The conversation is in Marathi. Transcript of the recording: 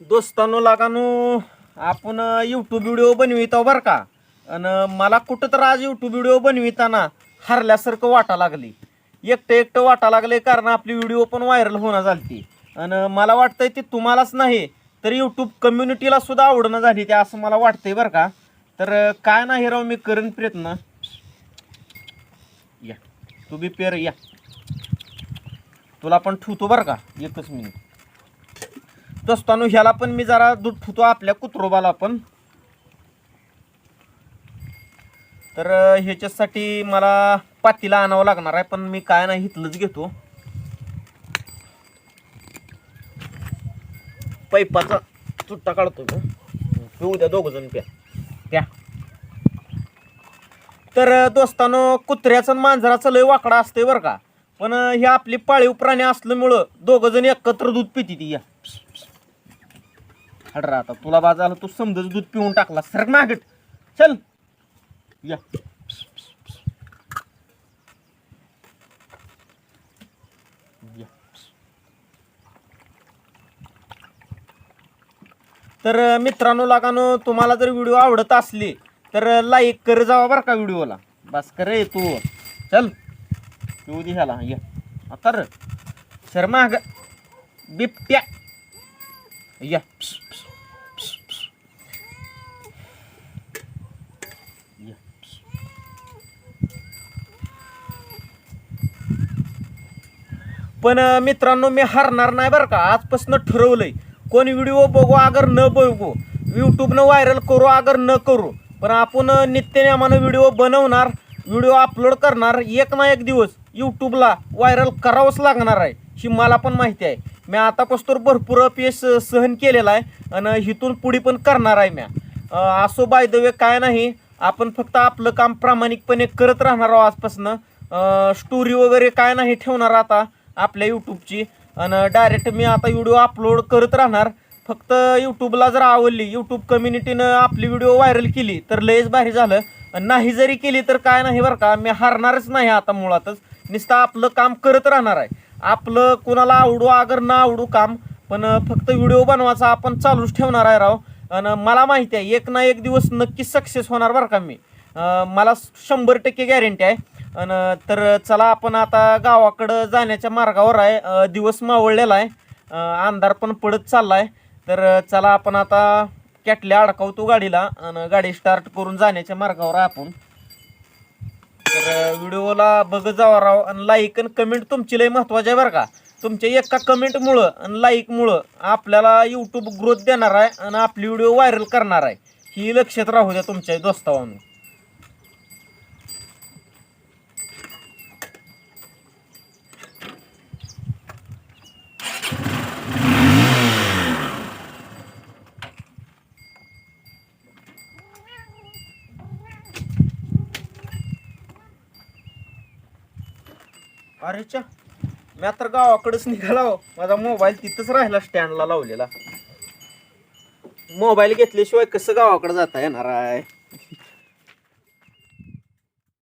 दोस्तांनो लागानो आपण यूट्यूब व्हिडिओ बनवितो बरं का? आणि मला कुठं तर आज यूट्यूब व्हिडिओ बनविताना हरल्यासारखं वाटा लागली. एकटं एकटं वाटा लागले कारण आपली व्हिडिओ पण व्हायरल होणं झाली आणि मला वाटतंय ती तुम्हालाच नाही तर यूट्यूब कम्युनिटीला सुद्धा आवडणं झाली ते असं मला वाटतंय बरं का? तर काय नाही राव मी करेन प्रयत्न. या. तू बी पेर या. तुला पण ठेवतो बरं का? एकच मिनिट दोस्तानो ह्याला पण मी जरा दूध ठेवतो आपल्या कुत्रोबाला पण. तर ह्याच्यासाठी मला पातीला आणावं लागणार आहे पण मी काय नाही इथलंच घेतो. पैपाचा चुट्टा काढतो मी पिऊ द्या दोघ जण प्या. प्या. तर दोस्तानो कुत्र्याचं मांजराचं लय वाकडा असतंय बरं का. पण हे आपले पाळीव प्राणी असल्यामुळं दोघ जण एकत्र दूध पिती ती या. हडरा आता तुला बाजाला तू समजच दूध पिऊन टाकला सर नागट चल. या. या. तर मित्रांनो लागानो तुम्हाला जर व्हिडिओ आवडत असले तर लाईक कर जावा बरं का व्हिडिओला. बस कर तू. चल. पिऊ दे ह्याला. ये. कर. शर्मा सर बिबट्या. या. पण मित्रांनो मी हरणार नाही बरं का. आजपासून ठरवलंय. कोण व्हिडिओ बघू अगर न बघू. यूट्यूबनं व्हायरल करू अगर न करू. पण आपण नित्यनियमानं व्हिडिओ बनवणार. व्हिडिओ अपलोड करणार एक ना एक दिवस यूट्यूबला व्हायरल करावंच लागणार आहे ही मला पण माहिती आहे. मी आतापासून भरपूर अपयश सहन केलेला आहे आणि इथून पुढे पण करणार आहे म्या. असो बाय द वे काय नाही आपण फक्त आपलं काम प्रामाणिकपणे करत राहणार आहोत आजपासनं. स्टोरी वगैरे काय नाही ठेवणार आता आपल्या यूट्यूबची आणि डायरेक्ट मी आता व्हिडिओ अपलोड करत राहणार. फक्त यूट्यूबला जर आवडली यूट्यूब कम्युनिटीनं आपली व्हिडिओ व्हायरल केली तर लयच भारी झालं. नाही जरी केली तर काय नाही बरं का? मी हारणारच नाही आता मुळातच. नुसतं आपलं काम करत राहणार आहे. आपलं कोणाला आवडू अगर ना आवडू काम पण फक्त व्हिडिओ बनवायचा आपण चालूच ठेवणार आहे राव. आणि मला माहिती आहे एक ना एक दिवस नक्कीच सक्सेस होणार बरं का मी. मला शंभर टक्के गॅरंटी आहे. आणि तर चला आपण आता गावाकडं जाण्याच्या मार्गावर आहे. दिवस मावळलेला आहे. अंधार पण पडत चालला आहे तर चला आपण आता कॅटल्या अडकवतो गाडीला आणि गाडी स्टार्ट करून जाण्याच्या मार्गावर आपण. तर व्हिडिओला बघत जावा राव आणि लाईक आणि कमेंट तुमची लय महत्वाची आहे बरं का. तुमच्या एका कमेंटमुळं आणि लाईकमुळं आपल्याला यूट्यूब ग्रोथ देणार आहे आणि आपली व्हिडिओ व्हायरल करणार आहे. ही लक्षात राहू द्या तुमच्या दोस्तावानं अरे च्या मी आता गावाकडेच निघाला हो. माझा मोबाईल तिथंच राहिला स्टँडला लावलेला मोबाईल घेतल्याशिवाय कसं गावाकडे जाता येणार आहे